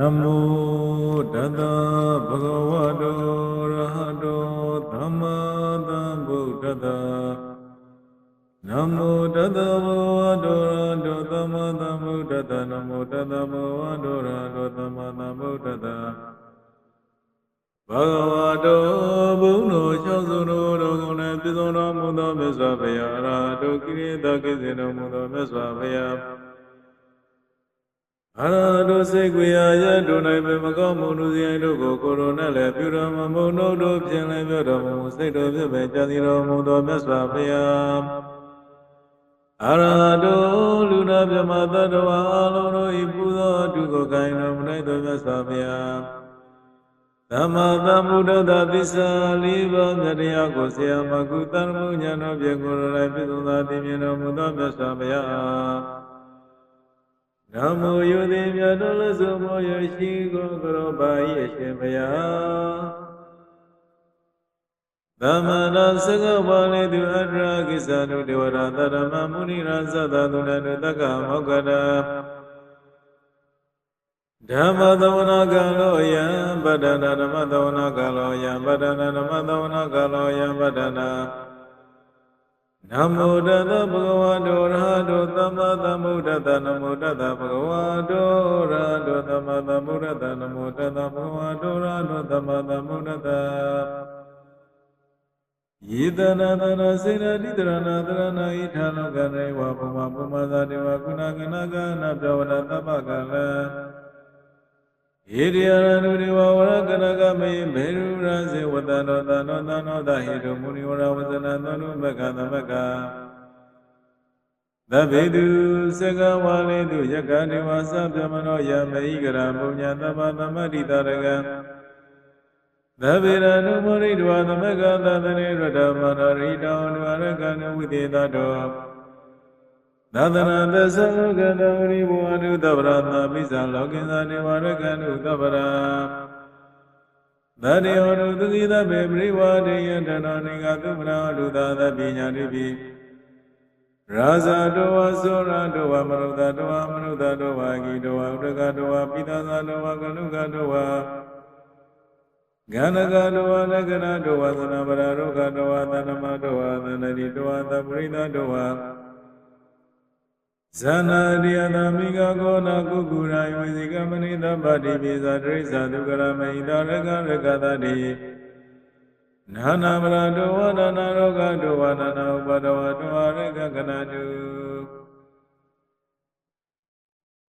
နမောတတဗုဒ္ဓဝါတောရဟတောသမ္မာသမ္ဗုဒ္ဓတ္တနမောတတဗုဒ္ဓဝါတောရဟတောသမ္မာသမ္ဗုဒ္ဓတ္တနမောတတဗုဒ္ဓဝါတောရဟတောသမ္မာသမ္ဗုဒ္ဓတ္တဘဂဝါတောဘုန်းတော်ချောင်းစုံတော်တော်ကုန်လည်းပြည့်စုံတော်မူသောမြတ်စွာဘုရားအရဟတောကိရိတာကိစေတော်မူသောမြတ်စွာဘုရား အရဟတောစေကွေရာရတု၌ပဲမကောင်းမှုလူစရိုက်တို့ကိုကိုရိုနဲ့လည်းပြုတော်မမုံတို့တို့ဖြင့်လည်းပြောတော်မူစိတ်တော်ဖြင့်ပဲကြာစီတော်မူသောမြတ်စွာဘုရားအရဟတောလူနာမြမတ္တဝါအလုံးတို့ဤပူဇော်အတုကိုကိုင်တော်မူ၌သောမြတ်စွာဘုရားသမ္မာသမ္ဗုဒ္ဓတ္တသစ္စာလေးပါးမြတ်တရားကိုဆရာမကုသံမှုဉာဏ်တော်ဖြင့်ကိုယ်တော်၌ပြည့်စုံသာသိမြင်တော်မူသောမြတ်စွာဘုရား နမောယုတိမြတ်တော်လည်းဆိုမောယရှိကိုကရောပါ၏အရှင်ဘုရားသမဏသကဝါလေသူအတ္တရာကိစ္ဆာနုဒေဝရသရမမုနိရာသတ္တသုဏနုတက္ကမောက္ကတာဓမ္မသဝနာကလောယံပတ္တနာဓမ္မသဝနာကလောယံပတ္တနာဓမ္မသဝနာကလောယံပတ္တနာ နမောတတဗုဒ္ဓဝါတောရဟတောသမ္မာသမ္ဗုဒ္ဓတ္တနမောတတဗုဒ္ဓဝါတောရဟတောသမ္မာသမ္ဗုဒ္ဓတ္တနမောတတဗုဒ္ဓဝါတောရဟတောသမ္မာသမ္ဗုဒ္ဓတ္တယေတနာတနာစေနာတိတရဏတရဏဣထာလောကရေဝဘုမဘုမသာတေဝကုဏကနကနာပြဝရတပ္ပကလံ ဣရိယရဏုဒေဝဝရကနကမေဘေရုရစေဝတ္တနောတနောတနောတဟိတုမုနိဝရဝဇနသောနုမကသမကသဗ္ဗေတုသကဝါလေတုယက္ခဒေဝသဗ္ဗမနောယမေဟိကရပုညတပ္ပသမတိတရကံသဗ္ဗေရနုမောရိတဝသမကသတရေရတမနရိတောနဝရကနဝိသေတတော သဒနာသသလောကတဝရိဘောအနုတဗရသပိဇာလောကိသနေဝရကနုတဗရာသတ္တေဟောတုသတိသဗ္ဗေပရိဝါဒေယတနာနိကသုမနာလူသာသပညာတိပိရာဇာတောဝသောရတောဝမနုဿတောဝမနုဿတောဝဂိတောဝဥဒကတောဝပိသဇာတောဝကနုကတောဝဂန္ဓကတောဝနဂရတောဝသနဗရာရောဂတောဝသနမတောဝသန္တိတောဝသပရိသတောဝ ဇာနာရိယနာမိဂကောနာကုကုရာယဝေစီကမနိတပတိပိဇာတရိစ္ဆာဒုက္ခရမိတရကရကတတိနာနာမရတောဝနာနာရောဂတောဝနာနာဥပဒဝတောဝရကကနာတု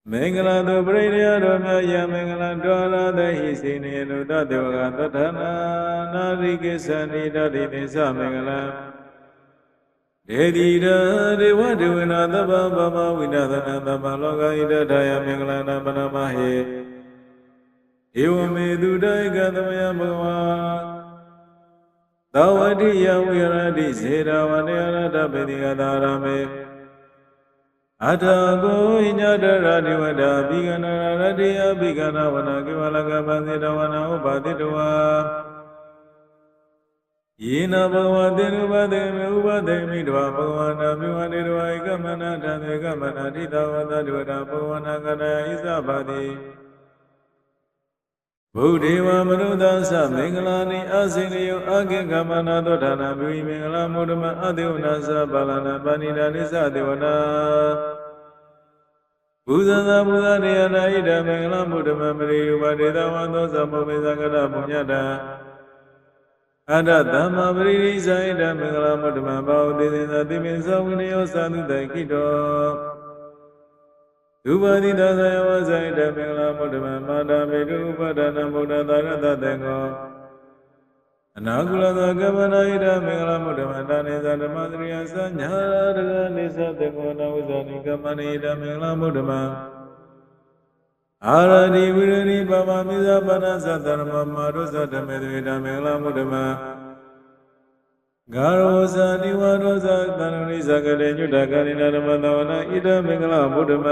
မင်္ဂလာတုပရိယတော်မြတ်ယမင်္ဂလာတော်ရသဟိစိနေနုတတေဝကသတ္ထနာနာရိကိသဏိတတိသစ္စမင်္ဂလာ ဒေတိရဒေဝဒေဝနာသဗ္ဗဗမဝိဒသနာသဗ္ဗလောကဣတထာယမင်္ဂလာနာပနမဟေဧဝမေတုတေကသမယဘဂဝါသောဝတိယဝိရတိဇေရဝနေရတပေတိကသာရမေအထာကိုညတရတိဝဒဘိကနာရတိယဘိကနာဝနာကေဝလကပံစေတဝနာဥပါတိတဝါ ယေနဘဝတေနုပတေမေဥပတေမိတဝဘဂဝနာမြဝနေတဝဧကမနာတံဧကမနာတိတဝတတဝဒဘဂဝနာကရဣဇဘာတိဗုဒ္ဓေဝမနုဿသမင်္ဂလာနိအစိနယောအကေကမနာသောဌာနပြုမင်္ဂလာမုဒ္ဓမအတေဝနာသပါလနာပဏိတာနိသတေဝနာဘုဇံသာဘုဇတေယနာဣဒမင်္ဂလာမုဒ္ဓမမရိယုပဒေသဝံသောသမုပ္ပေသကရပုညတံ အတ္တသမ္မာပရိရိဇာဣဒမင်္ဂလာမုဒ္ဓမဘာဝတိသင်္သာတိမေသဝိနယောသာနုတေခိတောဒုပါတိသသယဝဇိတမင်္ဂလာမုဒ္ဓမမာတာမေတုဥပဒနာမုဒ္ဓသာရတတေကောအနာကုလသကမနာဣဒမင်္ဂလာမုဒ္ဓမတာနေသဓမ္မသရိယသညာရကနိသတေကောနာဝဇာနိကမနိဣဒမင်္ဂလာမုဒ္ဓမ အာရတိဝိရဏိပမမိဇပနသတ္တရမမာရုသဓမေတေဒမင်္ဂလာမုဒ္ဓမဂါရောဇာတိဝရောဇာတန္တိဇဂရေညုတကရိနာဓမ္မသဝနာဣဒမင်္ဂလာဗုဒ္ဓမ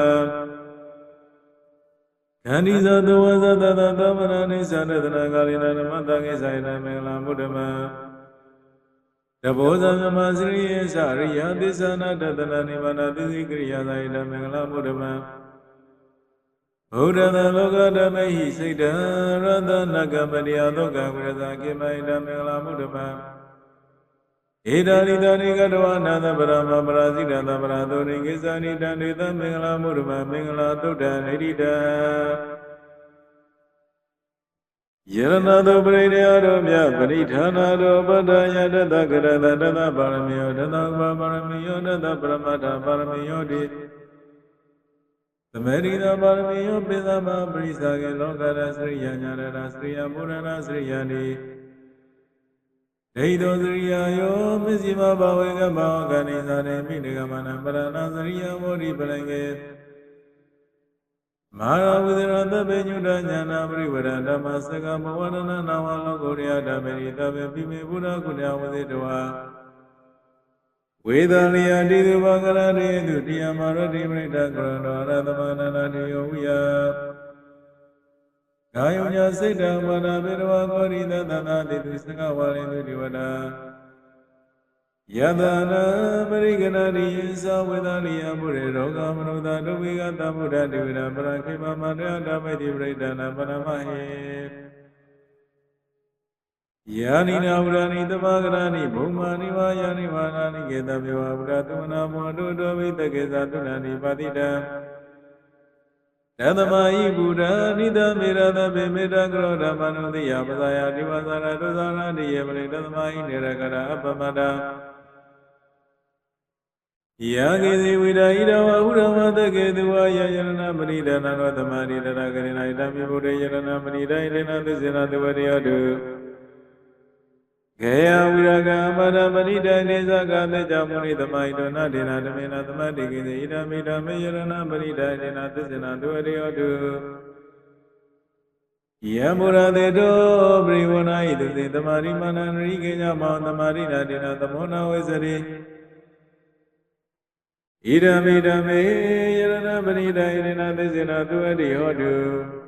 ခန္ဒီဇာတဝဇာတတသမရဏိသန္တနာကာရိနာဓမ္မတကိဆိုင်နမင်္ဂလာဗုဒ္ဓမတဘောဇာမြမစရိယေသရိယသစ္ဆနာတတနာနိဗ္ဗာန်သစ္စိကရိယာသာဣဒမင်္ဂလာဗုဒ္ဓမ ဗုဒ္ဓသာလောကဓမ္မဟိစိတ်တံရတနာကပတိယသောကဝိရဇာကိမဣတမင်္ဂလာမုဒ္ဓမံဧတာရိတာနိကတဝနာသပရမပရာဇိတသပရာသောရိကိစ္ဆာနိတံဒေသမင်္ဂလာမုဒ္ဓမံမင်္ဂလာသုဒ္ဓံဣတိတံယရဏသောပရိဒေယတို့မြပရိဌာနာတို့ပတ္တယတတကရတတတပါရမီယောတတဥပပါရမီယောတတပရမတ္ထပါရမီယောတိ သမရိတာပါရမီယောပိသမပရိသကေလောကရစရိယညာရရစရိယမုရဏစရိယနိဒိဋ္ဌောစရိယယောမစ္စည်းမဘာဝေကမောကနိသာရေမိနေကမနံပရဏစရိယမောရိပလင်ကေမာရဝိဒရသဗ္ဗညုတညာနာပရိဝရဓမ္မစကမဝရဏနာဝလောကုရိယဓမ္မေရိသဗ္ဗေပိမေဘုရားကုဏဝသေတဝါ ဝေဒလျာတိသုဘကရတေတုတရားမာရတိပရိဒကရဏောရသမဏနာတိယောဝိယကာယုညစိတ်တံမာနဘေရဝကောရိသသနာတိတုစကဝါရိတုဒီဝဒာယတနာပရိကနာတိသဝေဒလျာဘုရေရောဂမနုဿဒုဝိကတမုဒ္ဒတိဝိရပရခေမမတယဓမ္မေတိပရိဒနာပရမဟေ ယာနိနာဝရဏိတမဂရဏိဘုံမာနိဝါယာနိဝါနာနိကေတပြေဝဗုဒ္ဓသမနာမောတုတောဝိတကေသတုဏနိပါတိတံတသမဟိဗုဒ္ဓနိတမေရတဗေမေတ္တကရောဓမ္မနုတိယပဇာယဒီဝဇာရဒုဇာရတိယေပရိတသမဟိနေရကရအပမတံယာကေဇေဝိဒာဣဒဝဟုရမတကေသူဝါယယရဏပရိဒနာနောသမရိတရကရိဏဣတမေဗုဒ္ဓယရဏပရိဒိလေနသစ္စေနသဝရိယတု ကေယဝိရကမရပရိဒိနေသကသေကြမုနိသမိုင်တောနဒေနာဓမေနသမတိကေဇေဣဒမေဓမေယရဏပရိဒိလေနသစ္စေနသဝရိယတုယမုရတေတောပရိဝနာဣတုသေသမာရိမဏန္ရိကေညမောသမာရိနာဒေနာသမောနာဝေစရိ ဣဒမေဓမေယရဏပရိဒိရေနသေစေနသူအတိဟောတု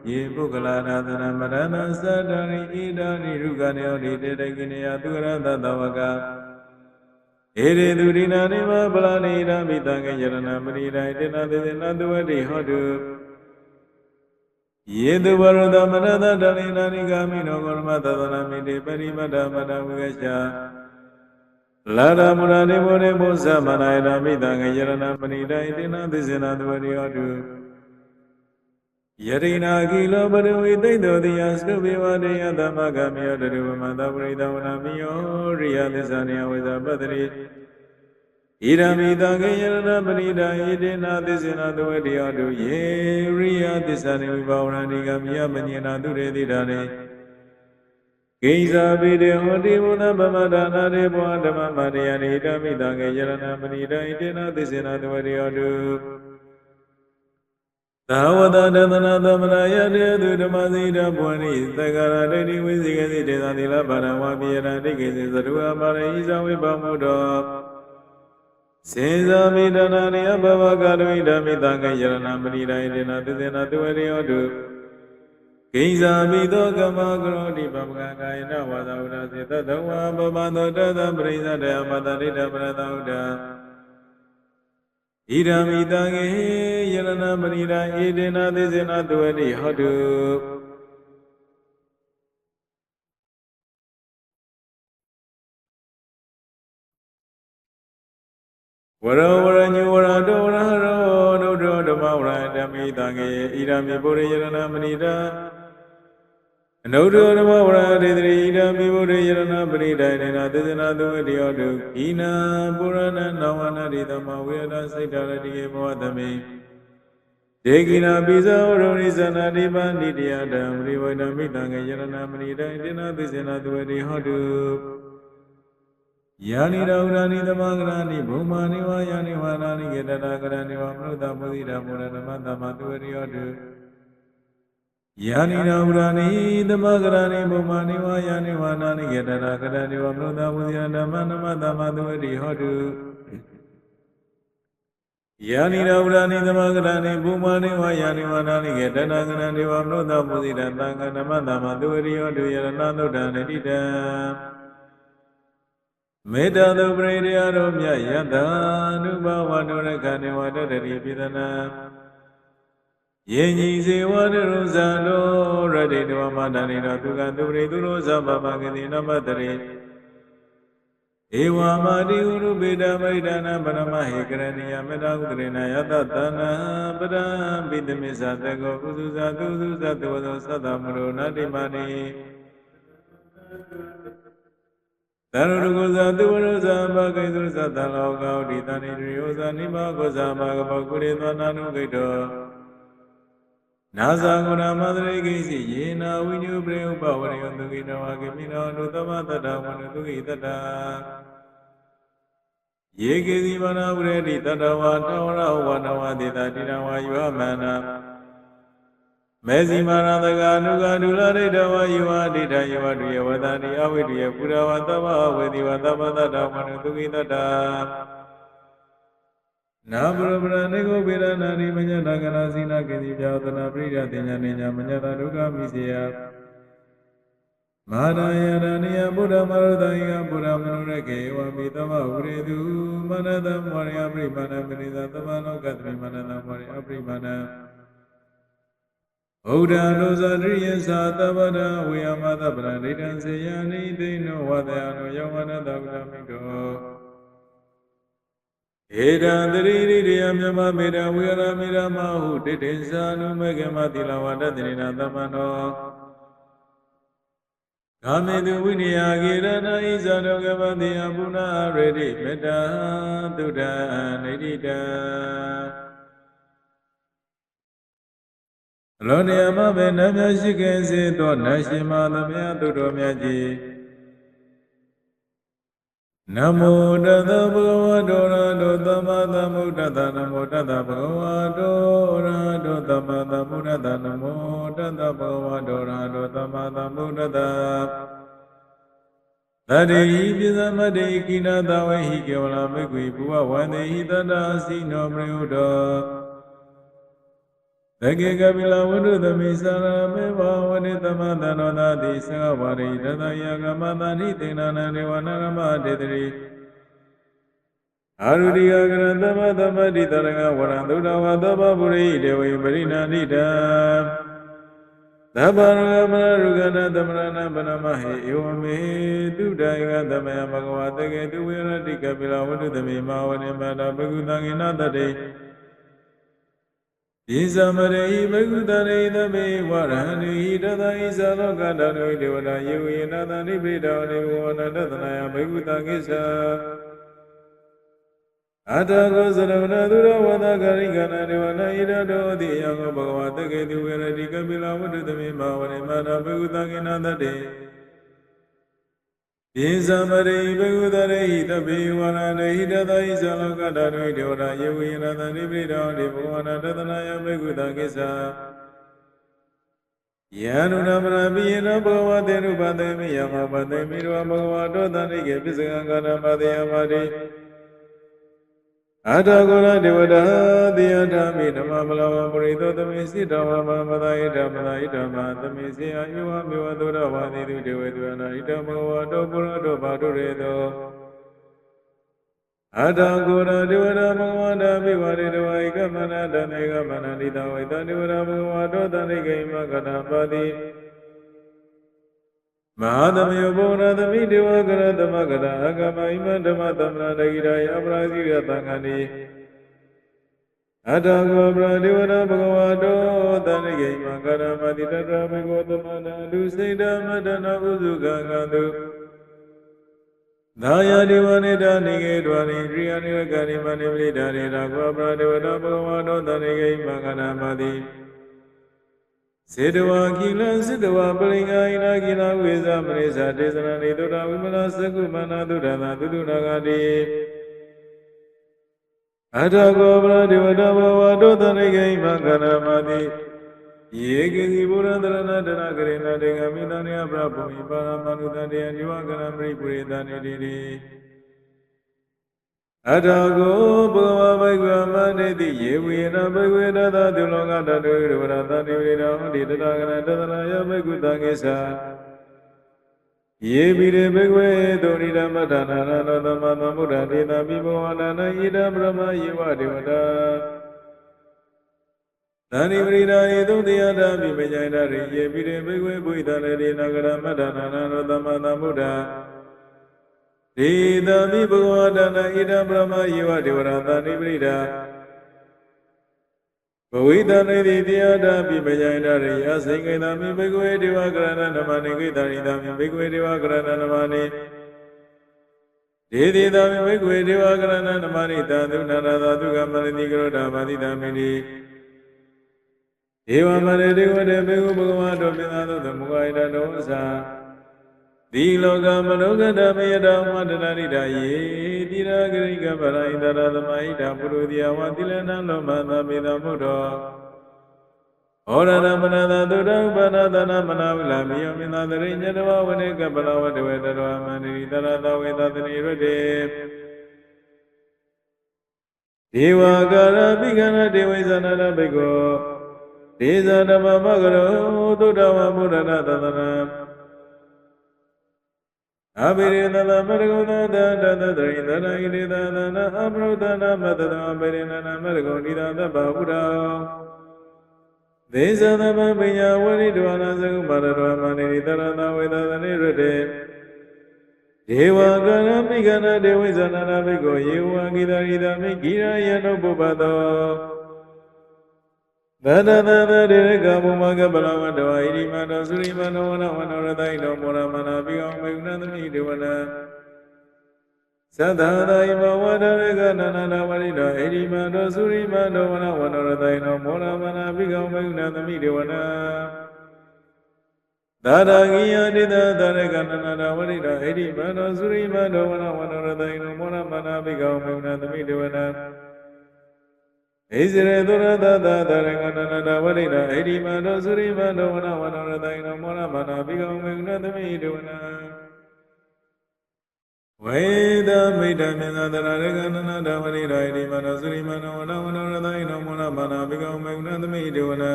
ယေပုဂ္ဂလာနာသနမရဏသတ္တရိဣဒာနိရုကနေယောတိတေတကိနေယသူရသတဝကဧရေသူရိနာနေမပလာနေရမိတံကေယရဏပရိဒိတေနသေစေနသူအတိဟောတုယေသူဘရဒမနတတလိနာနိဂာမိနောဂောရမသဒနာမိတေပရိမတ္တမတဝိကရှာ လာရမုရာနေဘောနေဘောဇမနာယနာမိတံငယရဏပဏိတိုင်တိနာသစ္စေနာတဝရိယောတုယရိနာကိလောပရဝိသိတ္တောတိယသရုပေဝတေယသမဂမေယောတရုဝမန္တပရိသဝနာမိယောရိယသစ္စာနိယဝိဇပတ္တိဣရမိတံငယရဏပဏိတိုင်ဣတိနာသစ္စေနာတဝရိယောတုယေရိယသစ္စာနိဝိဘာဝနာနိကမိယမညေနာသူရေတိတာနေ ကိဉ္စာပိတေဟောတိဘုဒ္ဓဗမဒါနာရေဘောဓမ္မမတယနိတမိတံကေယရဏမဏိတံဣတေနသစ္စေနသဝရိယောတုသာဝတတသနာသမနာယတေသူဓမ္မစီတဘဝနိသက္ကာရဒိဋ္ဌိဝိသိကေစီတေသတိလပါရဝပိယရတိကေစီသတုအပါရိဇဝိပမုတောစေဇာမိဒနာနိယဘဝကာလဝိဓမ္မိတံကေယရဏမဏိတံဣတေနသစ္စေနသဝရိယောတု ကိဉ္စာမိသောကမကရောတိပပကကာယနဝါဒဝရစေတတဝါပပသောတတပရိသတယမတရိတပရတဥဒ္ဒဣဒံမိတံကေယရဏမဏိရာဣဒေနသေစေနသဝတိဟောတုဝရဝရညဝရတောဝရဟရောဒုဒ္ဓဓမ္မဝရဓမ္မိတံကေဣဒံမိပုရိယရဏမဏိရာ အနုတ္တဓမ္မဝရဒေတိဣဒံမိဘုရေယရဏပရိဒိုင်နေနာသေသနာသုဝတိယောတုဤနာပုရဏနဝနာတိသမဝေရစိတ်တရတိကေဘောသမိဒေကိနာပိဇောရုံရိဇနာတိပန္တိတယဓမ္မရိဝဒမိတံကေယရဏမဏိဒိုင်တေနာသေသနာသုဝတိဟောတုယာနိရောဓာနိသမဂရာနိဘုံမာနိဝါယာနိဝါနာနိကေတတာကရဏိဝမနုဿမုဒိတာမုရဏမတ္တမသုဝတိယောတု ယာနိနာဝရဏိသမဂရဏိဘုမာနိဝါယာနိဝါနာနိကေတရာကရဏိဝမနုဿဝုဇယဓမ္မနမတမသဝတိဟောတုယာနိနာဝရဏိသမဂရဏိဘုမာနိဝါယာနိဝါနာနိကေတရာကရဏိဝမနုဿဝုဇိတသံဃနမတမသဝတိဟောတုယရဏသုဒ္ဓနတိတံမေတ္တာသုပရိတရားတို့မြတ်ယတ္တ ानु ဘဝနုရခဏေဝတ္တတိပိသနာ ယေညီစေဝရရုဇံတောရတိတဝမတဏိတောသူကသူပရိသူရောဇဗဗကတိနမတရေဧဝမာတိဥရုပေတမိဒနာပရမဟေကရဏီယမေတ္တာဥဒရေနယတတနာပရံပိတမိစ္ဆာတကောဥစုဇာသူစုဇာတောသောသတ္တမရောနာတိမနိသရဏုကောဇာသူဝရောဇာဘဂိသုသတ္တလောကောဒီတဏိရိယောဇာနိမကောဇာဘဂဘောကုရေသောနာနုဂိတော နာဇာကုဏမသရိကိစီယေနာဝိညုပရိဥပဝရိယသူကိတောဝကေမိနောနုသမတတ္တဝနုသူကိတတ္တယေကေစီမနာဝရတိတတ္တဝါတဝရဝနဝတိတတိတဝါယောမန္နာမေဇိမာရတကာနုကဒုလရိတဝါယောဒိဋ္ဌယောဒုယဝတတိအဝိတယပုရဝတ္တဝဝေတိဝတ္တပတ္တဝနုသူကိတတ္တ နာဘရပရနေကိုပေရနာရိမညနာကနာစီနာကေတိပြာသနာပရိယတင်ညာနေညာမညတာဒုက္ခမိစေယမဟာရယရဏိယဘုရားမရတယဘုရားမနုရကေဝမိသမဝရေတုမနတမောရိယပရိမာဏပရိသသမနောကတမိမနတမောရိယပရိမာဏဗုဒ္ဓလောဇာရိယသာတဗ္ဗဒဝေယမသဗ္ဗရဒိဋ္ဌံစေယနိသိနောဝတယနောယောဝနတဗ္ဗရမိတော ဧတံတရိရိရိယမြမမေတဝေရမေရမဟုတိတေဇာနုမေကမတိလဝတ္တတိနာသမ္မနောကာမေတုဝိနိယဂေရဏဣဇာတောကပတိယပုဏ္ဏရေတိမေတ္တာသုဒ္ဓနေတိတံအလောနေယမဘေနမြရှိခင်စေသောနတ်ရှင်မသမြတ်သူတော်မြတ်ကြီး နမောတသဗုဒ္ဓဝါဒောရတောသမ္မာသမ္ဗုဒ္ဓတနမောတသဗုဒ္ဓဝါဒောရတောသမ္မာသမ္ဗုဒ္ဓတနမောတသဗုဒ္ဓဝါဒောရတောသမ္မာသမ္ဗုဒ္ဓတတတိဟိပိသမတေကိနာတဝေဟိကေဝလမေကွေဘုဝဝန္တေဟိတတစီနောပရိယုတော တကေကပိလဝုဒ္ဓသမိသရမေဘဝနိသမတနောနာတိသံဃဝရိတတယကမတန္တိတေနနာနေဝနာရမတေတရိအာရုတိကကရံသမသမတိတရကဝရံသုဒ္ဓဝသဗ္ဗပုရိဒေဝိပရိနာနိတံသဗ္ဗရဂမရုကဏသမရဏဗနမဟေဧဝမေတုဒယကသမယဘဂဝတကေတုဝေရတိကပိလဝုဒ္ဓသမိမဝနေမတာဘဂုသံဃိနတတေ ဣဇမရေဟိဘဂုတရေသမေဝရဟဏိဟိတသဣဇလောကတနုဒေဝနာယေဝေနသနိပိတောနေဝနတသနာယဘဂုတကိစ္ဆာအတကောသရဝနာသူရဝဒဂရိကနာဒေဝနာဣရတောတိယံဘဂဝတကေတုဝေရတိကပိလဝတ္တသမေမဝရေမနာဘဂုတကိနတတေ ယေသမရိဘေကုတရိဟိတပိဝရဏိဟိတသဟိဇလောကတရဝိဒေဝရယေဝိယနာသန္တိပိတောတိဘဝနာတသနာယဘေကုတကိစ္ဆာယန္နုနမရပိယနဘဂဝတေနုပတေမိယမပတေမိရောဘဂဝတောတန္တိကေပစ္စကံကာရမတေယမတိ အထာဂုဏဒေဝတာတိယဓမ္မိဓမ္မပလဝပရိသောသမေစိတဝမမသာဣဓမ္မသာဣဓမ္မသမေစေအယဝမေဝသုရဝါတိတုဒေဝေသွနာဣဓမ္မဝတောပုရတောဘာတုရေသောအထာဂုဏဒေဝတာဘဂဝန္တာပိဝရေတဝိကမနတမေကမနတိတဝိတဒေဝတာဘဂဝတောတန္တိကိမကတာပါတိ မဟာသမေဘုံနာသမိဒေဝကရသမကရအကမဣမဓမ္မသမဏတဂိရာယပရာဇိရသံဃာနိအတ္တကောပရဒေဝနာဘဂဝတောတဏိကိမကရမတိတတဘေကောသမနာလူစိတ်ဓမ္မတနာဥစုကံကံတုသာယဒေဝနေတနိကေတွာနိရိယနိဝကနိမနိပရိဒါရေရာကောပရဒေဝနာဘဂဝတောတဏိကိမကရမတိ စေတဝါကိလစေတဝါပရိင္ဂိနာကိနာဝေဇမရိဇာဒေသနာနေတုဒ္ဓဝိမလသကုမနာတုဒ္ဓသာတုတုနာဂတိအထကောပရဒေဝတာဘဝတောတနိဂိမကရမတိယေကေစီဘုရန္တရဏတရဂရေနတေကမိတနိယပရဗုမိပါရမနုတတေယဇိဝကရမရိပုရိသနေတိတိ အတောကိုဘဂဝဘိကဝမနိတိယေဝိနဘဂဝေတသသူလောကတတုရဝရသတိဝိရောဟိတတကရတသနာယဘဂုတငေသယေပိရေဘဂဝေဒုရိဓမ္မတနာရဏသမသမ္ဗုဒ္ဓတေတာပိဘဝနာနဣဒံဗြဟ္မယေဝဒေဝတာသန္တိပရိဒါယေသုတယတာမိမဉ္ဇိုင်တာရိယေပိရေဘဂဝေဘုဒ္ဓလေတေနာကရမတနာရဏသမသမ္ဗုဒ္ဓ ဒေသမိဘဂဝတနာဣဒံပရမယေဝဒေဝရသနိပရိဒာဘဝိတနေတိတရားဓာပိပယိန္ဒရိယသိင္ကေသမိဘဂဝေဒေဝကရဏနမနိကေသရိသမိဘဂဝေဒေဝကရဏနမနိဒေတိသမိဘဂဝေဒေဝကရဏနမနိတံသုနာရသာသူကမရတိကရောဓာပါတိသမိနိဧဝမရေဒေဝတေဘေဟုဘဂဝါတောပိသာသောသမုဂ္ဂိတတောအစာ ဒီလောကမနုဂတမယတမတနာရိတာယေတိရာဂရိကပရိန္ဒရသမိတာပုရုဇယဝတိလနံလောမသမေတမုဒ္ဓောဩရဏမနတသုတဥပနာသနာမနာဝိလာမိယမင်းသာတရိညတဝဝနေကပလဝတဝေတရမန္တိတရသဝေသတနိရတေဒေဝကာရပိကနာဒေဝိဇနနာဘိကောဒေဇဓမ္မမဂရောသုတဝမုဒနာသသနာ အဘိရိသလပရဂုဏတတတတရိသရဣရိသသနာအပရုသနာမတတံအဘိရိနနာမရဂုဏိသသဗ္ဗဝုဒံသေဇသဗ္ဗပညာဝရိတဝနာသကုမာရတဝမဏိရိသရဏဝေသသနိရတေဒေဝကရမိကနာဒေဝိဇနာနာဘိကောယေဝံဂိတရိသမိဂိရယနုပ္ပပတော သတ္တသတ္တတေကဘုမကပလဝတ္တဝဣရိမတောသုရိမနောဝနဝနောရတိတောမောရမနာပိအောင်မေနသမိဒေဝနာသတ္တသာယမဝတ္တရကနန္ဒဝရိတောဣရိမတောသုရိမနောဝနဝနောရတိတောမောရမနာပိအောင်မေနသမိဒေဝနာသာရဂိယတိတသရကနန္ဒဝရိတောဣရိမတောသုရိမနောဝနဝနောရတိတောမောရမနာပိအောင်မေနသမိဒေဝနာ ဣဇရေသုရသသသရကဏနာဝရိဏဣတိမတောသုရိမတောဝနဝနရတယနမောရမနာပိကဝေကနသမိဒဝနာဝေဒမိတ္တမြင်သာသရရကဏနာဓဝရိဏဣတိမတောသုရိမတောဝနဝနရတယနမောရမနာပိကဝေကနသမိဒဝနာ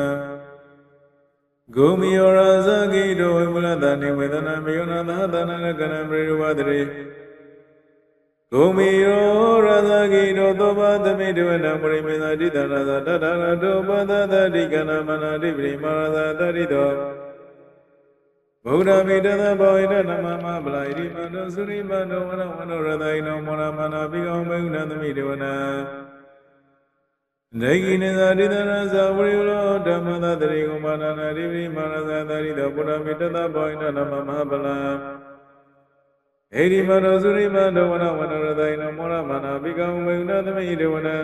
ဂုမယောရဇဂိတောဝိမလတနိဝေဒနာမေယောနာသာသနာရကဏပရိဝဒရေဂုမယော ကိတောသောဘာသမိတဝနပရိမေသာတိတနာသာတတနာတောပသသတိကနာမနာတိပရိမာသာတတိတောဗုဒ္ဓမိတသဘောဣတနမမဗလာဣတိမန္တသုရိမန္တဝရဝနောရသိနောမောရမနာပိကောမေဥနသမိတဝနာဒေဂိနေသာဒိသရဇဝရိလောဓမ္မသတရိကုမာနနာရိပိမာရသသရိတောပုရမေတ္တဘောိနနမမဟာပလံဣတိမနောသုရိမန္တဝရဝန ရမနာပိကံမေနသမိဒေဝနာ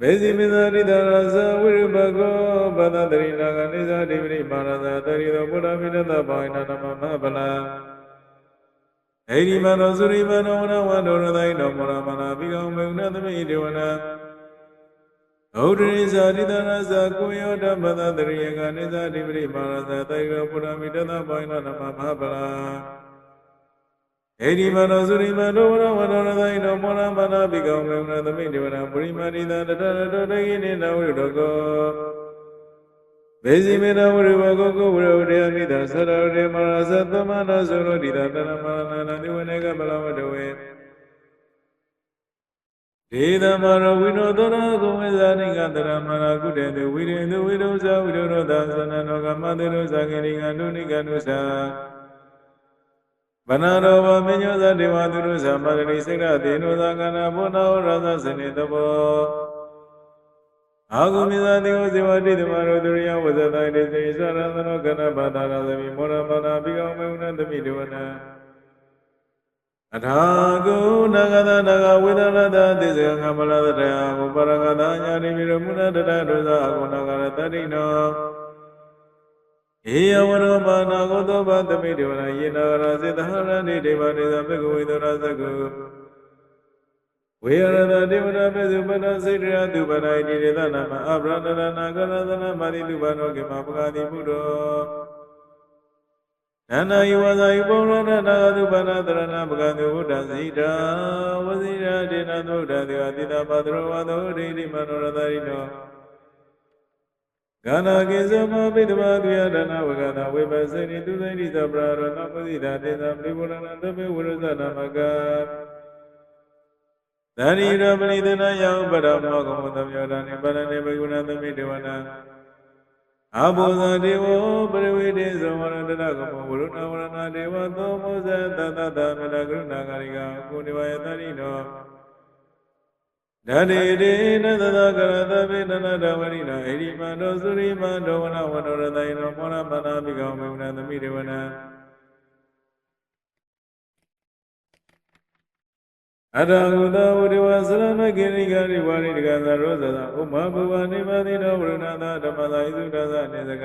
မေဇိမေသာရိတာရဇဝိရပကောဘာသာတရိနာကနေသာဒိပတိမာရသာတရိသောဘုရားမိတ္တဘာဝိနနမမဗလာဣရိမနောသုရိမနောဝနဝန္တောရသိတောမောရမနာပိကံမေနသမိဒေဝနာဩဒရိဇာတိတရဇာကိုယောဓမ္မသတရိယကနေသာဒိပတိမာရသာတရိသောဘုရားမိတ္တဘာဝိနနမမဗလာ ဣတိမနောသုရိမနောဝရဝရသိနောမောရမနာဘိကောမေမနသမိဒေဝနာပရိမာရိသတတတတကိနေနဝရတကောဘေဇိမေနဝရဘကောကောဝရဝရယမိတသရဝရမရသတမနာသုရတိတတနမနာနာနိဝနေကပလဝတဝေဒေသမရဝိနောတရကုဝေဇာနိကတရမရကုတေတဝိရေတဝိရုဇာဝိရုရောသာသနနောကမတေရောဇာကိရိကနုနိကနုသာ ဗနာရောဘမညောဇဒေဝသူရုဇမာရဏိစိတ်ရတေနုသာကနာဘုနာဝရသစနေတဘောအာဂုမိသာတေဝဇေဝတိတမရောဒုရိယဝဇတတေစေသရသနောကနာဘာသာရသမိမောရမနာပိကောမေဝနသမိဒေဝနာအထာဂုဏဂတနာဂဝေဒရတသေဇငမလတရာကိုပရဂတညာတိမိရမုဏတတဒုဇာဂုဏဂရတတိနော ဧယဝရောပါဏဂောတောပသမိဒေဝရာယေနာရာစေတဟရဏိဒေဝနေသဘေကဝိသောရာသကုဝေရဏဒေဝနာပေစုပနစေတရာသူပနာဣတိရေသနာမအဘရဏရဏကရသနာမာတိသူပနောကေမပဂာတိဘုဒ္ဓောနန္ဒယဝဇာယပုရဏနာသူပနာတရဏပဂံသူဝုဒ္ဒစိတာဝစီရာဒေနသုဒ္ဒသေအတိတပသရောဝသောဒိဋ္ဌိမနောရတရိနော ကနာကိစ္စမပိတဘာသူယတနာဝကနာဝိပဿနိသူသိတိသပရာရဏပတိတာတေသာပိပုရဏသဘေဝရဇနာမကသရိရပရိသနာယံပရမောကမုသမြောဒနိပရဏေဘဂုဏသမိတဝနာအဘောဇဒေဝပရဝိတေသမရတရကမဝရုဏဝရဏဒေဝသောမောဇသတတမလကရုဏာကာရိကကုဏိဝယသရိနော ဓာတေတေနသသကရသဗေနနာဓဝရိနာဣရိမန္တောသုရိမန္တောဝနဝနောရတယနောမောရမနာမိကောမေဝနသမိတေဝနာအတ္တဟုသောဝိဝဆရဏကိရိကာရိဝါရိတကသရောဇသာဥမဘဝနိဗ္ဗာတိနောဝရဏသာဓမ္မသာဣသုဒသနေစက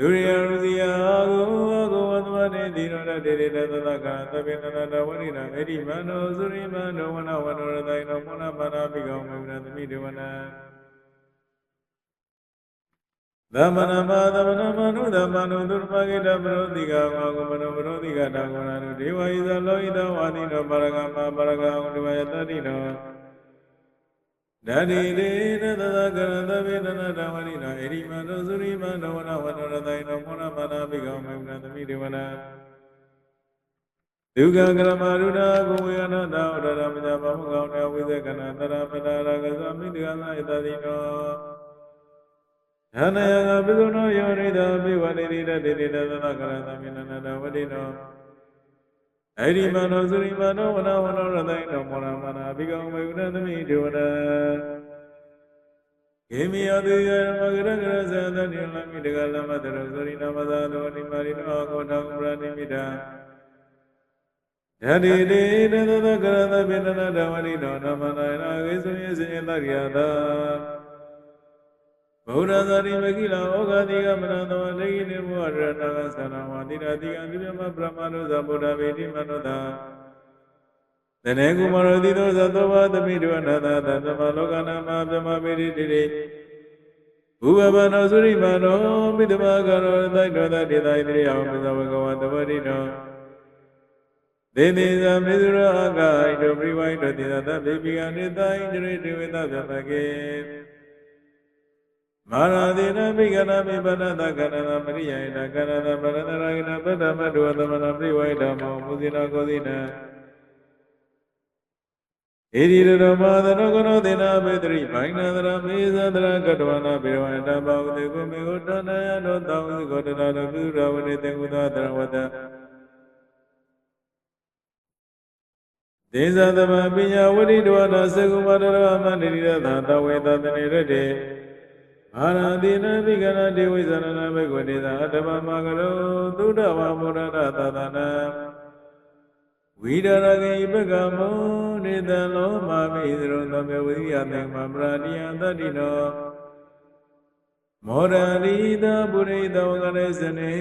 ဒုရိယရူစီယအာဂုအာဂုဝသမနေတိရောဓတေတေတသသကသဗ္ဗေနနာတဝရိနာဣတိမနောသုရိမနောဝနဝနောရတိုင်နောမောနမာနာပိကောမေဝနသမိဒေဝနာသမဏမသမဏမနုသမနုသုရမဂိတပရောတိကဝါကုမနောပရောတိကတာဂုဏနုဒေဝဣဇလောဣတဝါတိနောပါရဂမပါရဂံဥဒဝယတတိနော ဓာတိရေနသသကရသဗေနနာတဝရိနာဣရိမနောသုရိမနောဝနဝနောရတိုင်နောမောနမာနာပိကောမေဝနသမိဒေဝနာဒုက္ခကရမရုဒာဘုံဝေယနာတာဥဒရမညာဘမကောင်းတေဝိဇေကနာတရပတာရကသမိတကနာဣတတိနောဌာနယကပိကုဏောယောရိတာပိဝတိရိတတိတိတသနာကရသမိနနတဝတိနော အရိမနောသုရိမနောဝနဝနောရသိနောမောရမနာဘိကောမေဝနသမိဒေဝနာကေမိယတိယမဂရဂရဇာတတိလမိတကလမတရသုရိနမသာသောနိမာရိနောကောထောပရဏိမိတာဓာတိတေတသသကရသပိနနာဓမ္မရိနောဓမ္မနာယနာဂေသုယေစေတရိယတာ ဗုဒ္ဓသာရိမကိလဩဃတိကမနသောတေကိနေဘောရဏကသရဝတိရတိကံဒီမြမပရမနုဇဗုဒ္ဓဗေတိမနောတာတနေကုမရောတိသောသသောဘာသမိတဝနာသာသတ္တမလောကနာမဗြဟ္မဗေတိတိတိဘုဗ္ဗဗနောသုရိမနောမိတမကရောတိုက်တော်တတေတိုင်းတိယအောင်မဇဝကဝသဝတိနောသေတိဇာမေဇရအာဂိတောပရိဝိတောတိသတ္တဗေပိကနေတိုင်းတိတေဝေတဗမကေ မာရတိနမိကနာမိပနတကရဏမရိယိတကရဏပရဏရာဂိနပတ္တမတုဝသမနာပရိဝိဓမ္မောမုဇိနာကောဇိနာဣရိရမသနကနောသေနာဘေတရိဘိုင်နန္တရမေဇန္တရကတဝနာဘေဝန္တဘောတေကုမေဟောတနယနောတောင်းစီကောတနာရပုရဝနေတေကုသတရဝတ္တဒေဇသမပညာဝတိတဝနာသကုမတရမန္တိရသသဝေသတနေရတေ အာရတိနမိကရတေဝိဇရဏဘေကွတေသာအတ္တမမကရောသုဒ္ဓဝမုရဒသသနာဝိဒရကေပကမောနေတံလောမာမိသရုံသမေဝိယသေမပရာတိယတတ္တိနောမောရရိတပုရိသဝကရေစနေ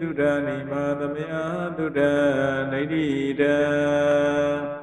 သုဒ္ဓနိမာသမယသုဒ္ဓနေတိတံ